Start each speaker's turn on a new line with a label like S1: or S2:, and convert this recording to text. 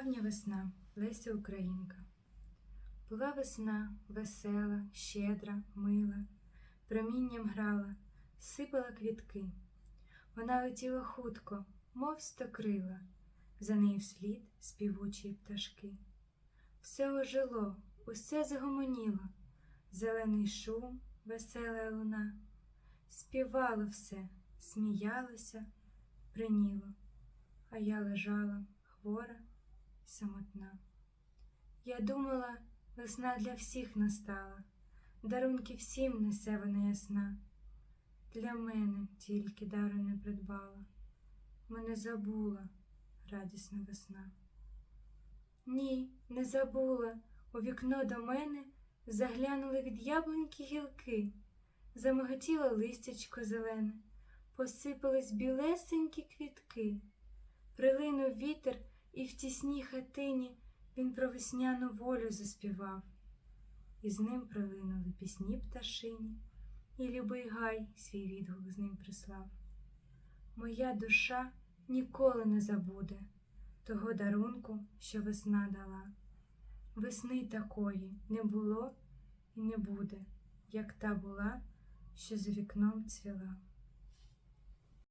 S1: Давня весна Леся Українка. Була весна весела, щедра, мила, промінням грала, сипала квітки. Вона летіла хутко, мов стокрила, за нею вслід співучі пташки. Все ожило, усе загомоніло, зелений шум, весела луна. Співало все, сміялося, приніло, а я лежала хвора самотна. Я думала, весна для всіх настала, дарунки всім несе вона ясна. Для мене тільки дару не придбала, мене забула радісна весна. Ні, не забула, у вікно до мене заглянули від яблуньки гілки, замиготіло листячко зелене, посипались білесенькі квітки. Прилинув вітер, і в тісній хатині він про весняну волю заспівав, і з ним прилинули пісні пташині, і любий гай свій відгук з ним прислав. Моя душа ніколи не забуде того дарунку, що весна дала. Весни такої не було і не буде, як та була, що за вікном цвіла.